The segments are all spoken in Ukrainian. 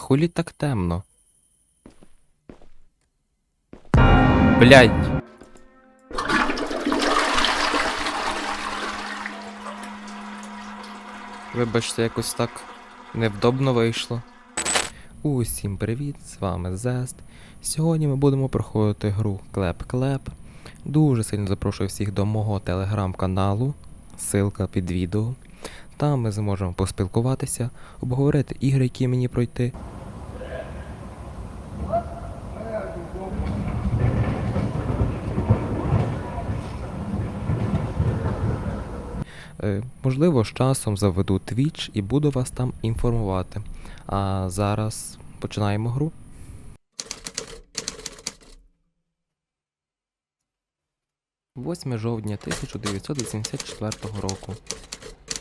Хулі так темно? Блядь. Вибачте, якось так невдобно вийшло. Усім привіт, з вами Зест. Сьогодні ми будемо проходити гру Клеп-Клеп. Дуже сильно запрошую всіх до мого телеграм-каналу, ссылка під відео. Там ми зможемо поспілкуватися, обговорити ігри, які мені пройти. Е, Можливо, з часом заведу Twitch і буду вас там інформувати. А зараз починаємо гру. «8 жовтня 1984 року.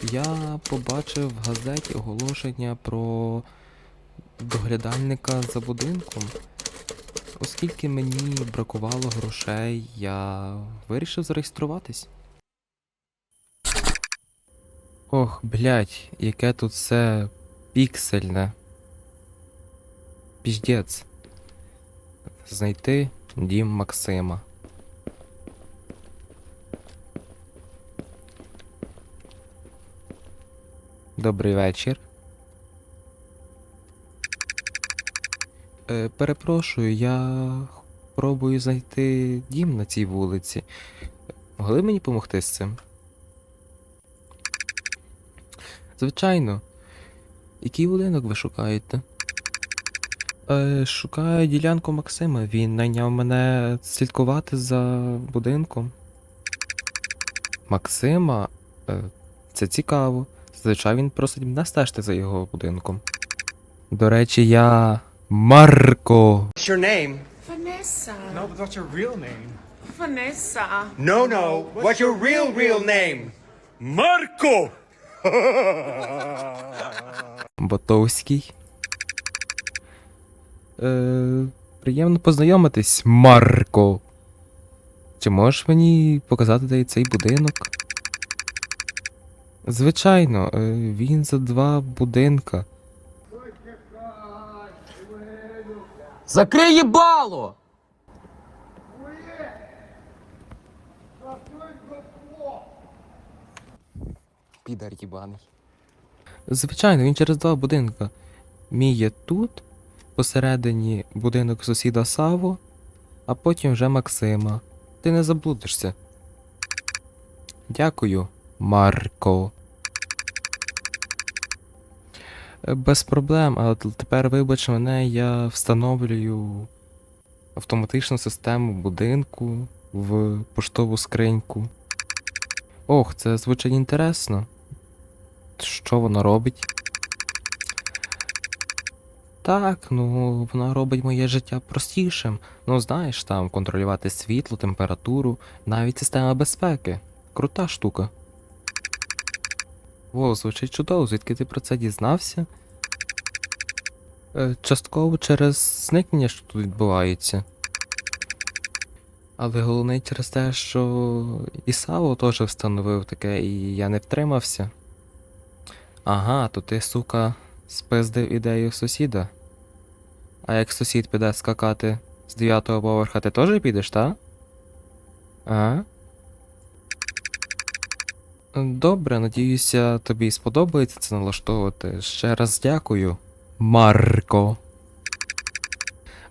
Я побачив в газеті оголошення про доглядальника за будинком. Оскільки мені бракувало грошей, я вирішив зареєструватись. Ох, блядь, яке тут все піксельне. Піздець. Знайти дім Максима. Добрий вечір. Е, перепрошую, я пробую знайти дім на цій вулиці. Могли мені допомогти з цим? Звичайно. Який будинок ви шукаєте? Е, шукаю ділянку Максима. Він найняв мене слідкувати за будинком. Максима? Е, це цікаво. Зазвичай він просить мене стежити за його будинком. До речі, я. Марко. What's your name? Vanessa. No, but what's your real name? Vanessa. No, no. What's your real, real name? Marco! Ботовський. Е, приємно познайомитись, Марко. Чи можеш мені показати де цей будинок? Звичайно, е, він за два будинка. Закрий їбало! Підар їбаний. Звичайно, він через два будинка. Мій є тут, посередині будинок сусіда Саво, а потім вже Максима. Ти не заблудишся. Дякую, Марко. Е, Без проблем, але тепер вибач мене, я встановлюю автоматичну систему будинку в поштову скриньку. Ох, це звучить інтересно. Що воно робить? Так, ну вона робить моє життя простішим. Ну, знаєш, там контролювати світло, температуру, навіть система безпеки. Крута штука. О, звучить чудово, звідки ти про це дізнався? Е, частково через зникнення, що тут відбувається. Але головне через те, що і Саво теж встановив таке, і я не втримався. Ага, то ти, сука, спиздив ідею сусіда. А як сусід піде скакати з дев'ятого поверха, ти теж підеш, та? А? Добре, надіюся, тобі сподобається це налаштовувати. Ще раз дякую, Марко.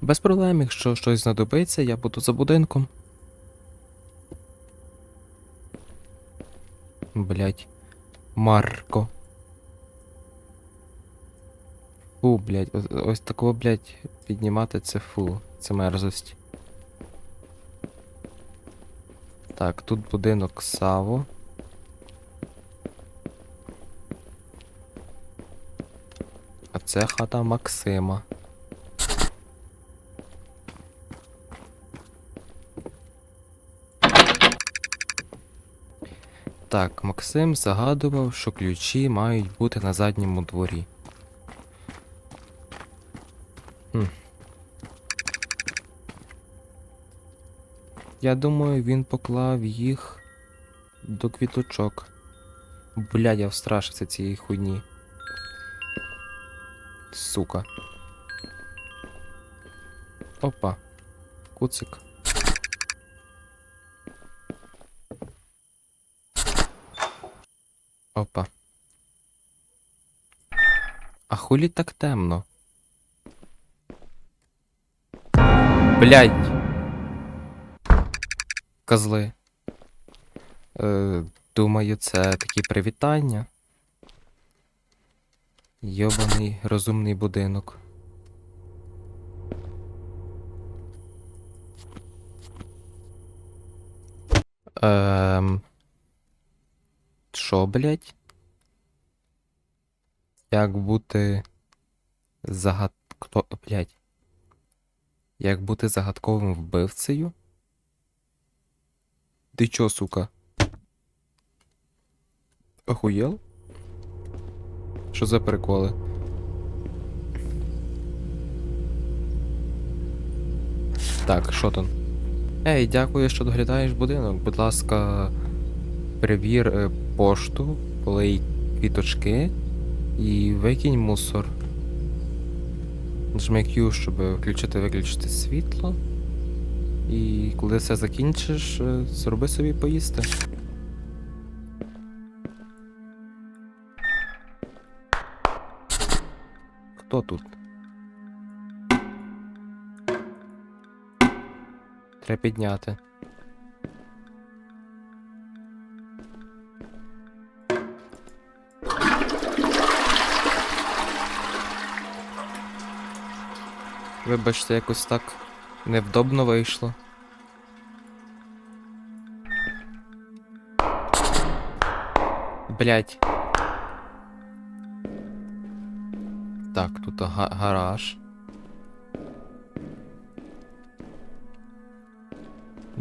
Без проблем, якщо щось знадобиться, я буду за будинком. Блять. Марко. Фу, блять, ось, ось такого, блять, піднімати це фу. Це мерзость. Так, тут будинок Саво. А це хата Максима. Так, Максим загадував, що ключі мають бути на задньому дворі. Хм. Я думаю, він поклав їх до квіточок. Блядь, я встрашився цієї хуйні. Сука. Опа. Куцик. Опа. А хулі так темно? Блядь. Козли. Е, думаю, це такі привітання. Йобаний розумний будинок. Ем... Що, блядь? Як бути загад... Хто... Блядь. Як бути загадковим вбивцею? Ти чо, сука? Охуєл? Що за приколи? Так, що там? Ей, дякую, що доглядаєш будинок. Будь ласка, перевір е, пошту, полий квіточки і викинь мусор. Нажми Q, щоб включити виключити світло. І коли все закінчиш, е, зроби собі поїсти. Хто тут? Треба підняти. Вибачте, якось так невдобно вийшло. Блять. Так, тут га- гараж.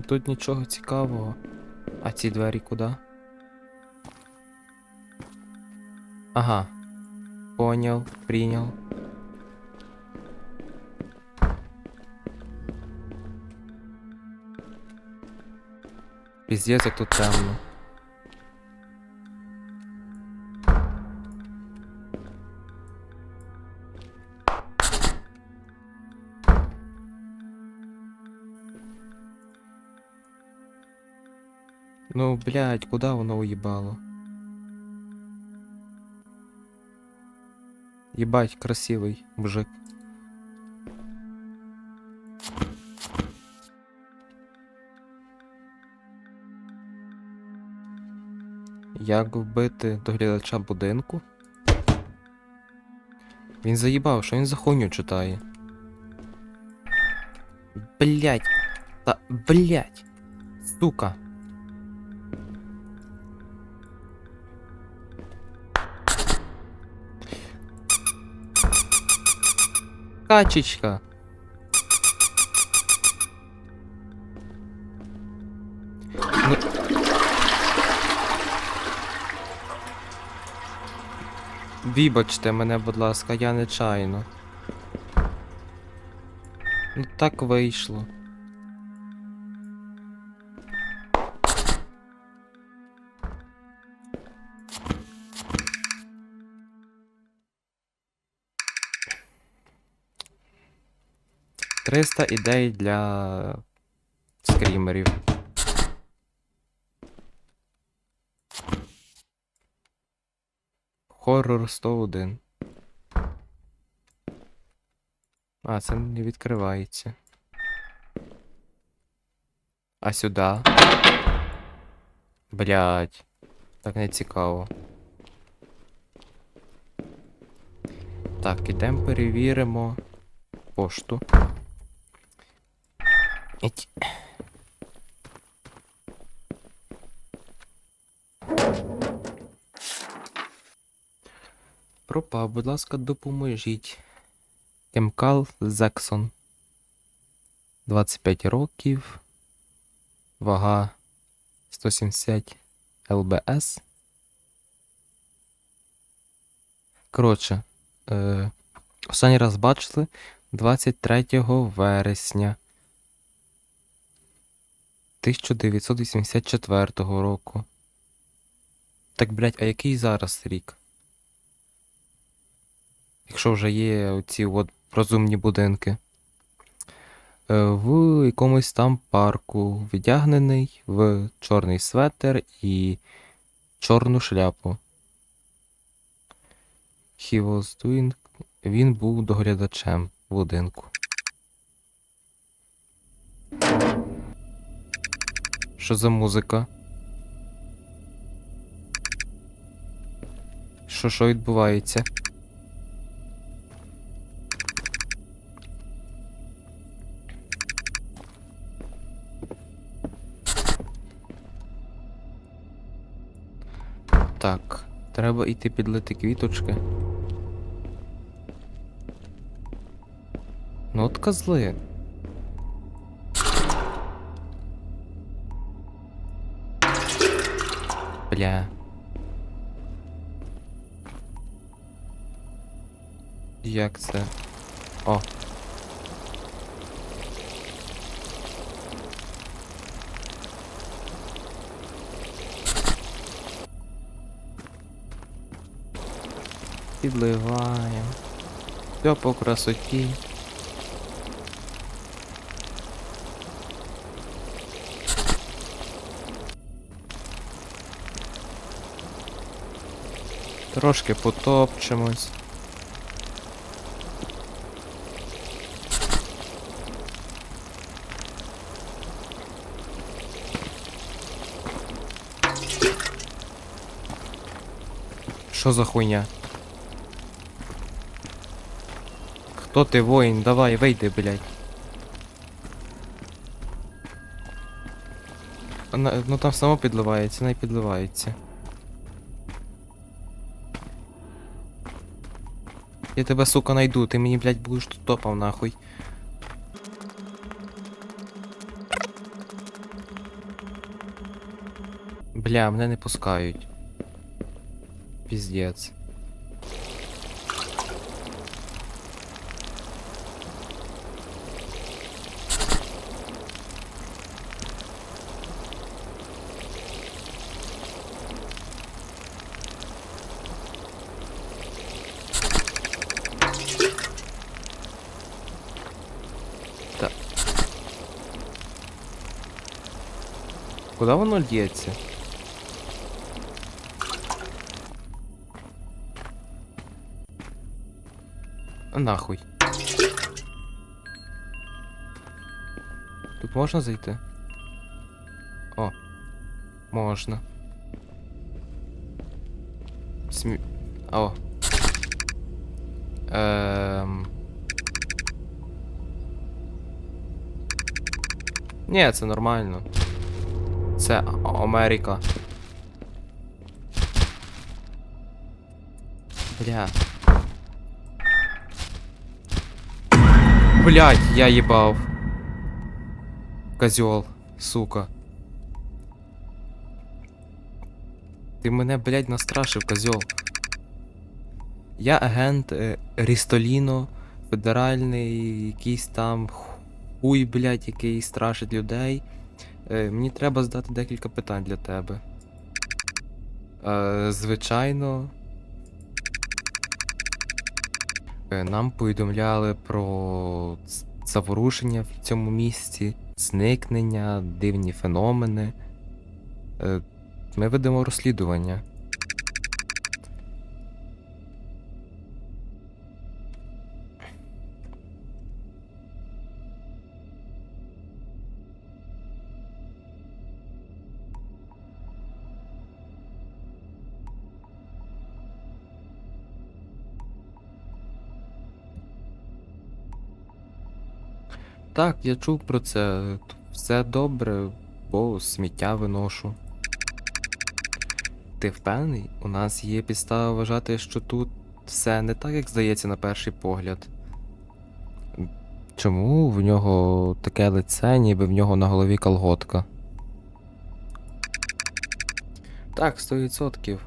Тут нічого цікавого. А ці двері куди? Ага. Понял, прийнял. Піздець, як тут темно. Ну, блядь, куда воно уїбало? Ебать, красивый мужик. Як вбити доглядача будинку? Він заїбав, що він за хуйню читає. Блять. Та блять. Сука. Качечка. Ну... Вибачте мене, будь ласка, я нечайно. Ну так вийшло. Триста ідей для скрімерів. Хоррор 101. А, це не відкривається. А сюди? Блять. Так не цікаво. Так, ідемо перевіримо пошту. Іть. Пропав, будь ласка, допоможіть. Кемкал Зексон. 25 років. Вага 170 ЛБС. Коротше, е, останній раз бачили 23 вересня 1984 року. Так, блять, а який зараз рік? Якщо вже є оці от розумні будинки. е, в якомусь там парку, вдягнений в чорний светер і чорну шляпу. He was doing... Він був доглядачем будинку. Що за музика? Що що відбувається? Так, треба йти підлити квіточки. Ну от. Бля. Як це? О. Підливаємо. Все по красоті. Трошки потопчемось. Що за хуйня? Хто ти воїн? Давай, вийди, блядь. Ну там само підливається, не підливається. Я тебе, сука, найду, ти мені, блядь, будеш тут топав нахуй. Бля, мене не пускають. Піздець. Куда воно льється? А Нахуй. Тут можна зайти? О, можна. Смі... О. Ем... Ні, це нормально. Це Америка. Бля. Блять, я їбав. Козьол, сука. Ти мене, блядь, настрашив, козьол. Я агент е, Рістоліно, федеральний якийсь там хуй, блядь, який страшить людей. Е, мені треба задати декілька питань для тебе. Е, звичайно. Е, Нам повідомляли про заворушення в цьому місці, зникнення, дивні феномени. Е, Ми ведемо розслідування. Так, я чув про це. Все добре, бо сміття виношу. Ти впевнений? У нас є підстава вважати, що тут все не так, як здається на перший погляд. Чому в нього таке лице, ніби в нього на голові колготка? Так, 100%.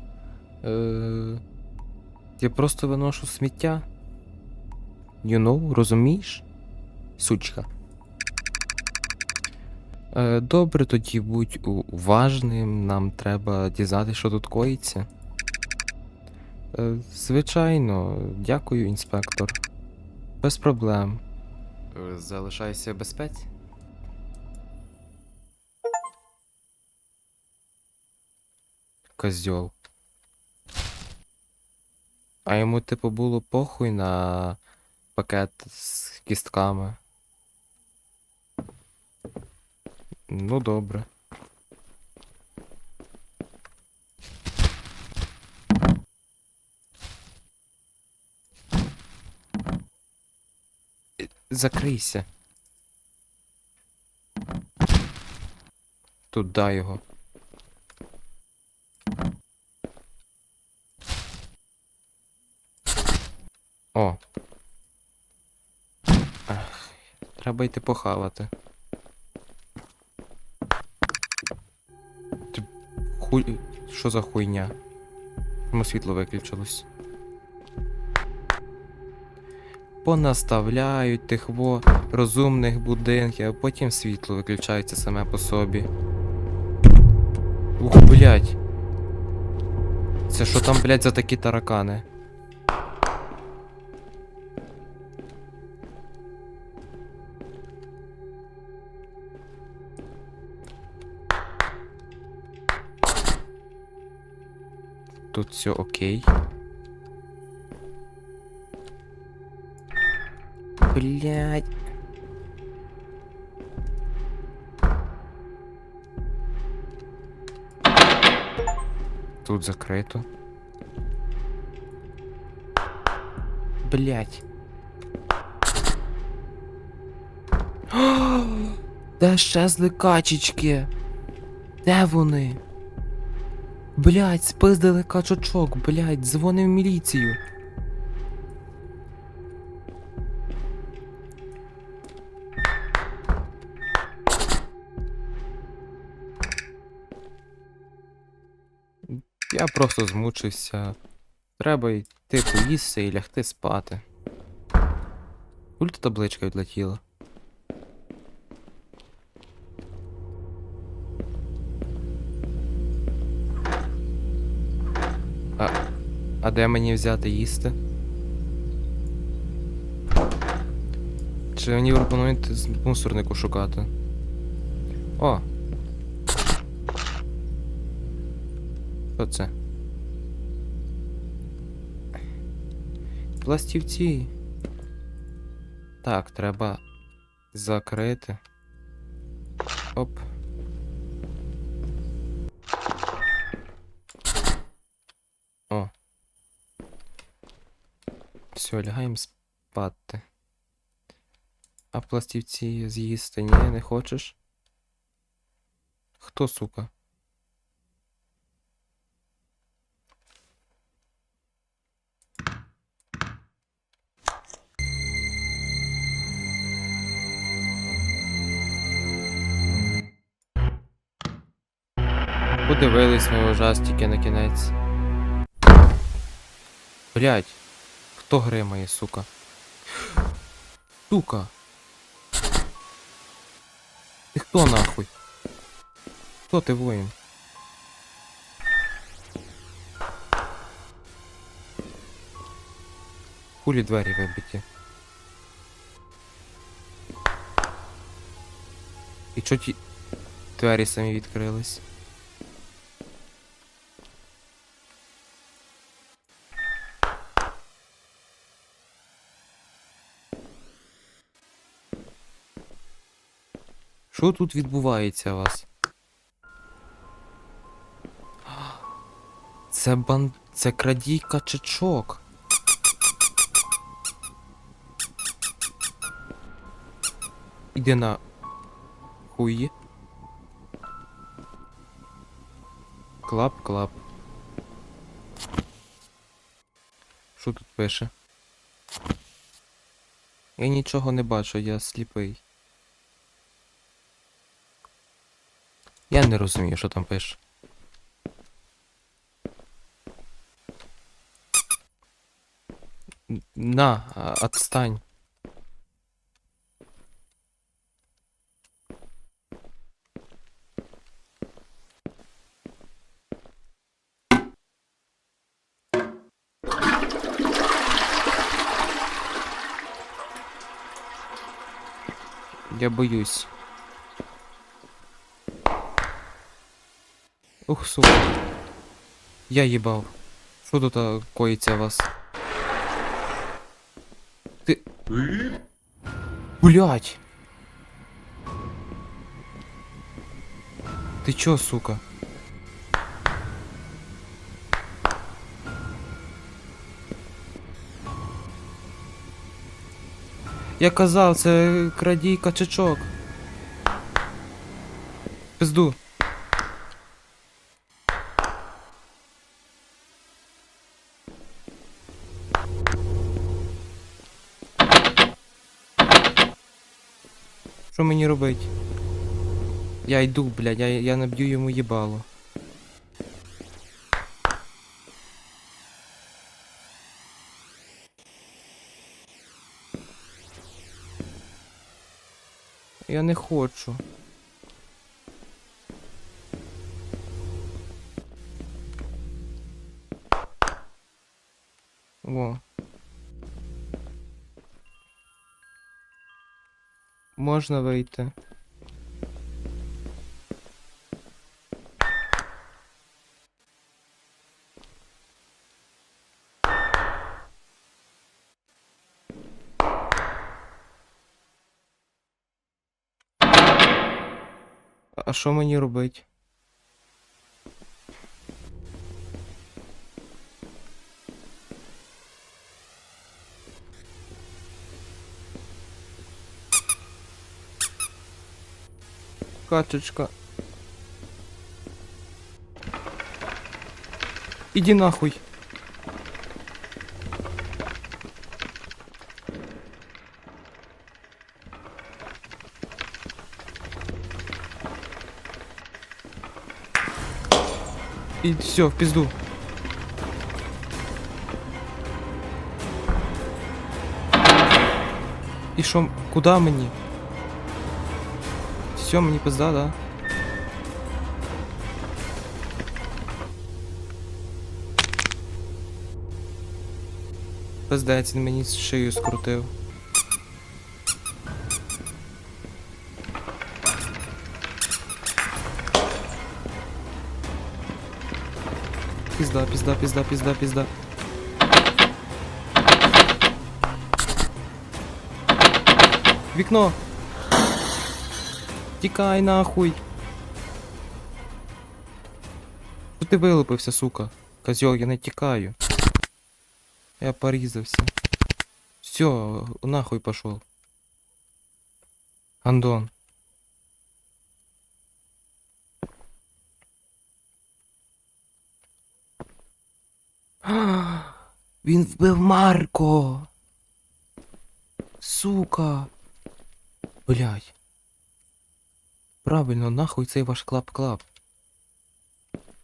Е, я просто виношу сміття. You know, розумієш? Сучка. Е, добре, тоді будь уважним, нам треба дізнатися, що тут коїться. Е, звичайно, дякую, інспектор. Без проблем. Е, Залишайся в безпеці. Козьол. А йому, типу, було похуй на пакет з кістками. Ну, добре. Закрийся. Туда його. О. Ах, треба йти похавати. Хуй. Що за хуйня? Чому світло виключилось? Понаставляють тих во розумних будинків, а потім світло виключається саме по собі. Ух, блядь. Це що там, блядь, за такі таракани? Тут все окей. Блять. Тут закрито. Блять. Де щезли качечки? Де вони? Блять, спиздили качочок, блять, дзвони в міліцію. Я просто змучився. Треба йти поїсти і лягти спати. Ульта табличка відлетіла. А де мені взяти їсти? Чи мені пропонують з мусорнику шукати? О! Що це? Пластівці. Так, треба закрити. Оп. Все, лягаємо спати. А пластівці з'їсти ні, не хочеш? Хто, сука? Подивились ми ужастики на кінець. Блять, хто гримає, сука? Сука. Ти хто нахуй? Хто ти воїн? Хулі двері вибиті. І чо ті двері самі відкрились? Що тут відбувається у вас? Це бан... Це крадій качачок. Іди на хуї. Клап, клап. Що тут пише? Я нічого не бачу, я сліпий. Я не розумію, що там пише. На, отстань. Я боюсь. Ух, сука. Я їбав. Що тут коїться вас? Ти. Блять! Ти чо, сука? Я казав, це крадій качачок. Пизду. Що мені робить? Я йду, блядь, я, я наб'ю йому їбало. Я не хочу. Можна вийти. А що мені робить? Качечка. Иди нахуй. И все, в пизду. І що, куди мені? Все, мені пизда, да? Пиздець, він мені шию скрутив. Пізда, пізда, пізда, пізда, пізда. Вікно! Тікай нахуй! Що ти вилупився, сука? Козьол, я не тікаю. Я порізався. Все, нахуй пошел. Андон. Він вбив Марко. Сука. Блядь. Правильно, нахуй цей ваш клап-клап.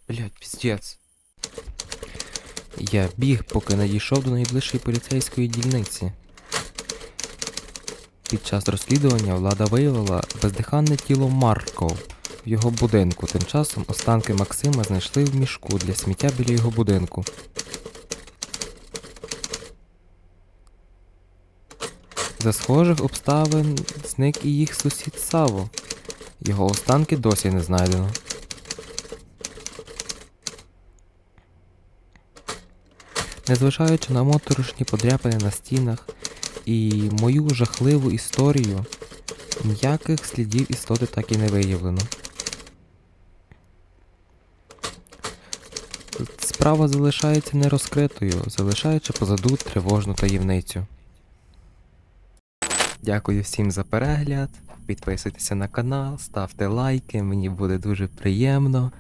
Блядь, піздець. Я біг, поки не дійшов до найближчої поліцейської дільниці. Під час розслідування влада виявила бездиханне тіло Марко в його будинку. Тим часом останки Максима знайшли в мішку для сміття біля його будинку. За схожих обставин зник і їх сусід Саво. Його останки досі не знайдено. Незважаючи на моторошні подряпини на стінах і мою жахливу історію, ніяких слідів істоти так і не виявлено. Справа залишається нерозкритою, залишаючи позаду тривожну таємницю. Дякую всім за перегляд. Підписуйтеся на канал, ставте лайки, мені буде дуже приємно.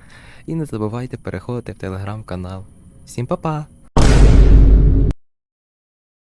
І не забувайте переходити в телеграм-канал. Всім па-па!